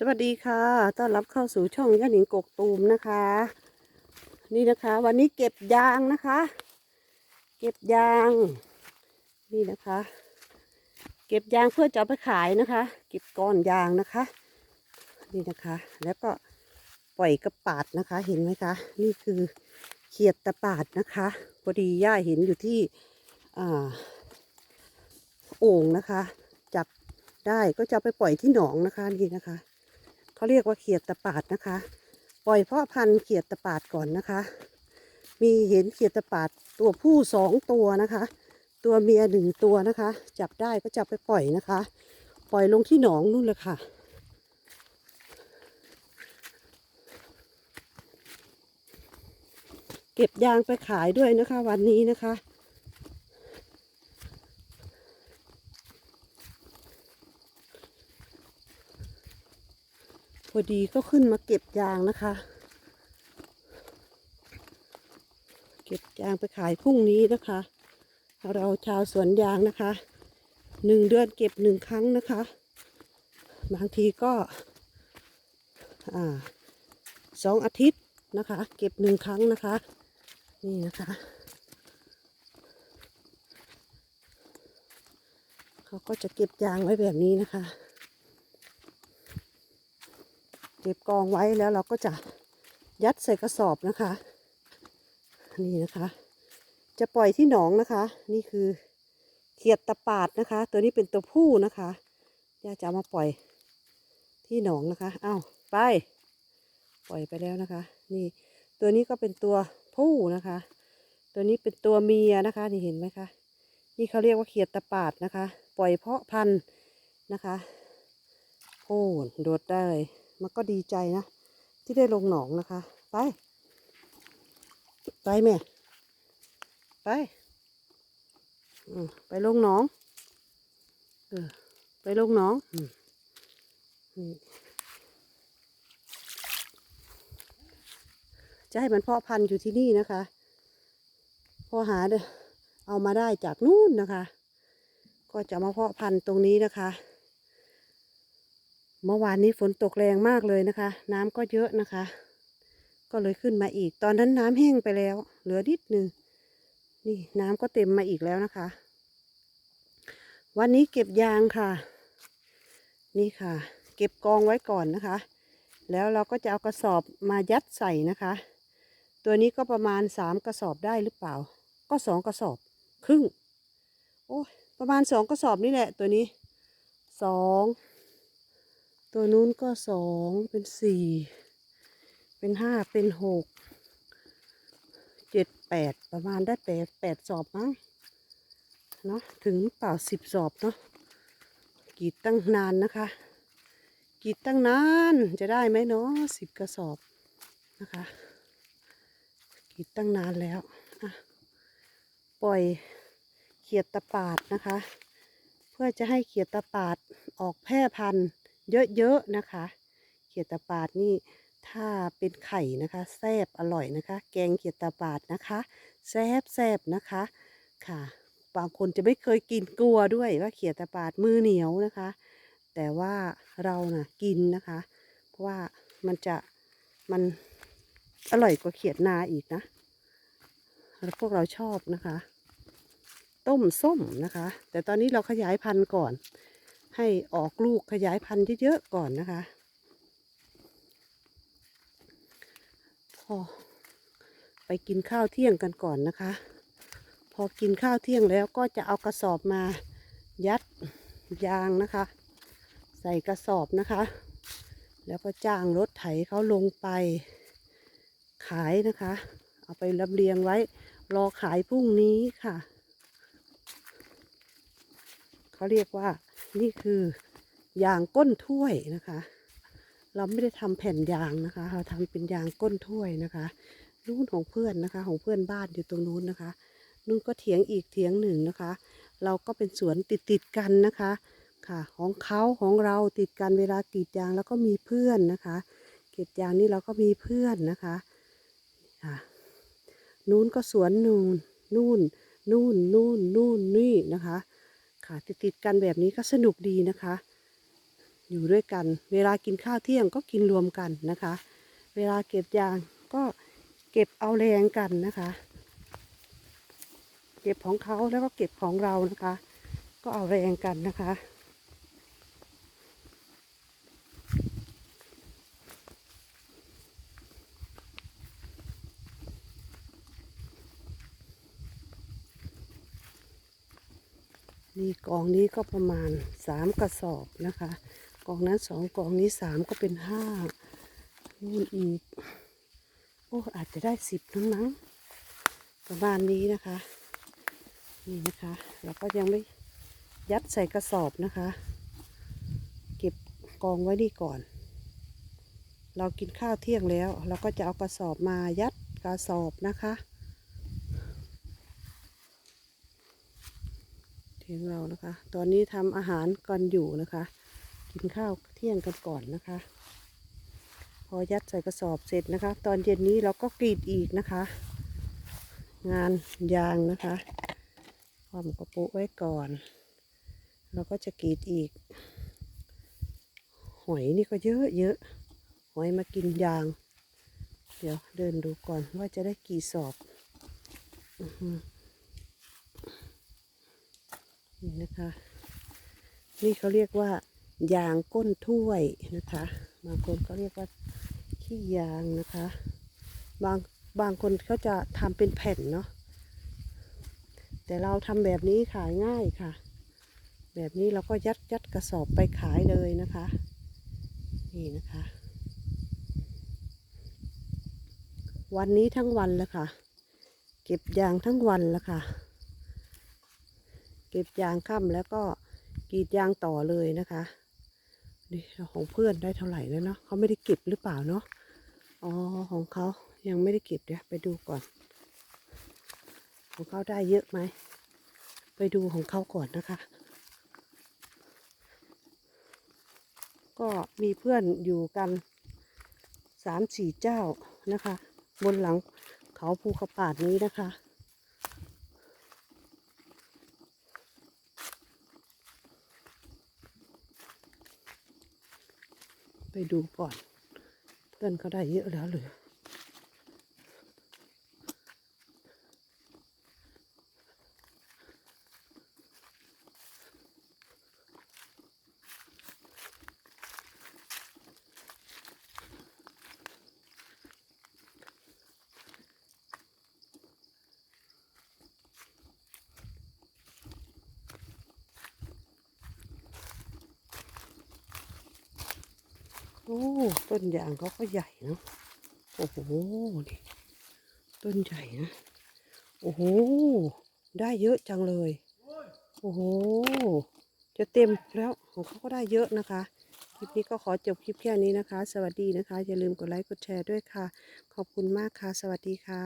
สวัสดีค่ะ ต้อนรับเข้าสู่ช่องย่าหนิงกกตูมนะคะ นี่นะคะ วันนี้เก็บยางนะคะ เก็บยาง นี่นะคะ เก็บยางเพื่อจะไปขายนะคะ เก็บก้อนยางนะคะ นี่นะคะ แล้วก็ปล่อยกระปาดนะคะ เห็นไหมคะ นี่คือเขียดตะปาดนะคะพอดีย่าเห็นอยู่ที่อ่าโอ่งนะคะ จับได้ก็จะไปปล่อยที่หนองนะคะนี่นะคะ เขาเรียกว่าเขียดตะปาดนะคะ ปล่อยเพาะพันธุ์เขียดตะปาดก่อนนะคะ มีเห็นเขียดตะปาดตัวผู้สองตัวนะคะ ตัวเมียหนึ่งตัวนะคะ จับได้ก็จะเอาไปปล่อยนะคะ ปล่อยลงที่หนองนู่นเลยค่ะเก็บยางไปขายด้วยนะคะวันนี้นะคะ อดีก็ขึ้นมาเก็บยางนะคะ เก็บยางไปขายพรุ่งนี้นะคะ เราชาวสวนยางนะคะหนึ่งเดือนเก็บหนึ่งครั้งนะคะ บางทีก็สองอาทิตย์นะคะ เก็บหนึ่งครั้งนะคะ นี่นะคะเขาก็จะเก็บยางไว้แบบนี้นะคะ เก็บกองไว้แล้วเราก็จะยัดใส่กระสอบนะคะ นี่นะคะ จะปล่อยที่หนองนะคะ นี่คือเขียดตะปาดนะคะ ตัวนี้เป็นตัวผู้นะคะย่าจะามาปล่อยที่หนองนะคะอ้าวไปปล่อยไปแล้วนะคะ นี่ ตัวนี้ก็เป็นตัวผู้นะคะ ตัวนี้เป็นตัวเมียนะคะ นี่เห็นไหมคะนี่เขาเรียกว่าเขียดตะปาดนะคะ ปล่อยเพาะพันธุ์นะคะโอ้โดดได้เลย มันก็ดีใจนะ ที่ได้ลงหนองนะคะ ไป ไปแม่ ไปไปลงหนองเออไปลงหนองนี่จะให้มันเพาะพันธุ์อยู่ที่นี่นะคะ พอหาเอเอามาได้จากนู่นนะคะ ก็จะมาเพาะพันธุ์ตรงนี้นะคะ เมื่อวานนี้ฝนตกแรงมากเลยนะคะ น้ำก็เยอะนะคะ ก็เลยขึ้นมาอีก ตอนนั้นน้ำแห้งไปแล้ว เหลือนิดนึงนี่น้ำก็เต็มมาอีกแล้วนะคะ วันนี้เก็บยางค่ะ นี่ค่ะ เก็บกองไว้ก่อนนะคะ แล้วเราก็จะเอากระสอบมายัดใส่นะคะ ตัวนี้ก็ประมาณสามกระสอบได้หรือเปล่า ก็สองกระสอบครึ่ง โอ้ประมาณสองกระสอบนี่แหละตัวนี้สอง ตัวนู้นก็สองเป็นสี่เป็นห้าเป็นหกเจ็ดแปดประมาณได้แปดแปดสอบมั้งเนาะถึงเปล่าสิบสอบเนาะกีดตั้งนานนะคะกีดตั้งนานจะได้ไหมเนาะสิบกระสอบนะคะกีดตั้งนานแล้วอะปล่อยเขียดตะปาดนะคะ เพื่อจะให้เขียดตะปาดออกแพร่พันธุ์ เยอะๆนะคะ เขียดตะปาดนี่ถ้าเป็นไข่นะคะแซ่บอร่อยนะคะ แกงเขียดตะปาดนะคะแซ่บแซบนะคะค่ะ บางคนจะไม่เคยกินกลัวด้วยว่าเขียดตะปาดมือเหนียวนะคะ แต่ว่าเรานะ่ะกินนะคะ เพราะว่ามันจะมันอร่อยกว่าเขียดนาอีกนะพวกเราชอบนะคะ ต้มส้มนะคะ แต่ตอนนี้เราขยายพันธุ์ก่อน ให้ออกลูกขยายพันธุ์เยอะๆก่อนนะคะ พอไปกินข้าวเที่ยงกันก่อนนะคะ พอกินข้าวเที่ยงแล้วก็จะเอากระสอบมายัดยางนะคะ ใส่กระสอบนะคะ แล้วก็จ้างรถไถเขาลงไปขายนะคะ เอาไปลำเลียงไว้รอขายพรุ่งนี้ค่ะ เขาเรียกว่า นี่คือยางก้นถ้วยนะคะ เราไม่ได้ทำแผ่นยางนะคะ เราทำเป็นยางก้นถ้วยนะคะนู่นของเพื่อนนะคะ ของเพื่อนบ้านอยู่ตรงนู้นนะคะนู่นก็เถียงอีกเถียงหนึ่งนะคะ เราก็เป็นสวนติดติดกันนะคะค่ะ ของเขาของเราติดกันเวลากรีดยางแล้วก็มีเพื่อนนะคะเก็บยางนี่เราก็มีเพื่อนนะคะค่ะนู้นก็สวนนูนนู่นนู่นนู่นนู่นนี่นะคะ ค่ะติดติดๆกันแบบนี้ก็สนุกดีนะคะ อยู่ด้วยกัน เวลากินข้าวเที่ยงก็กินรวมกันนะคะ เวลาเก็บยางก็เก็บเอาแรงกันนะคะ เก็บของเขาแล้วก็เก็บของเรานะคะ ก็เอาแรงกันนะคะ นี่กองนี้ก็ประมาณสามกระสอบนะคะ กองนั้นสองกองนี้สามก็เป็นห้านู่นอีก โอ้อาจจะได้สิบนั้งมั้งประมาณนี้นะคะ นี่นะคะเราก็ยังไม่ยัดใส่กระสอบนะคะ เก็บกองไว้นี่ก่อน เรากินข้าวเที่ยงแล้ว เราก็จะเอากระสอบมายัดกระสอบนะคะ ถึงเรานะคะ ตอนนี้ทำอาหารกันอยู่นะคะ กินข้าวเที่ยงกันก่อนนะคะ พอยัดใส่กระสอบเสร็จนะคะ ตอนเย็นนี้เราก็กรีดอีกนะคะ งานยางนะคะความกระปุไว้ก่อน เราก็จะกรีดอีก หอยนี่ก็เยอะเยอะหอยมากินยาง เดี๋ยวเดินดูก่อนว่าจะได้กี่สอบอ นี่นะคะ นี่เขาเรียกว่ายางก้นถ้วยนะคะบางคนเขาเรียกว่าขี้ยางนะคะ บางบางคนเขาจะทำเป็นแผ่นเนาะแต่เราทำแบบนี้ขายง่ายค่ะ แบบนี้เราก็ยัดยัดกระสอบไปขายเลยนะคะ นี่นะคะ วันนี้ทั้งวันเลยค่ะ เก็บยางทั้งวันแล้วค่ะ ก็บยางค่ำแล้วก็กรีดยางต่อเลยนะคะนี่ของเพื่อนได้เท่าไหร่แล้วเนาะเขาไม่ได้เก็บหรือเปล่าเนาะอ๋อของเขายังไม่ได้เก็บเดี๋ยวไปดูก่อน ของเขาได้เยอะไหมไปดูของเขาก่อนนะคะ ก็มีเพื่อนอยู่กันสามสี่เจ้านะคะ บนหลังเขาภูกระปาดนี้นะคะ ไปดูก่อน เพื่อนเขาได้เยอะแล้วเลย โอ้ต้นยางเขาก็ใหญ่เนาะโอ้โหนี่ต้นใหญ่นะโอ้โหได้เยอะจังเลย โอ้โหจะเต็มแล้วของเขาก็ได้เยอะนะคะคลิปนี้ก็ขอจบคลิปแค่นี้นะคะ สวัสดีนะคะ อย่าลืมกดไลค์กดแชร์ด้วยค่ะ ขอบคุณมากค่ะ สวัสดีค่ะ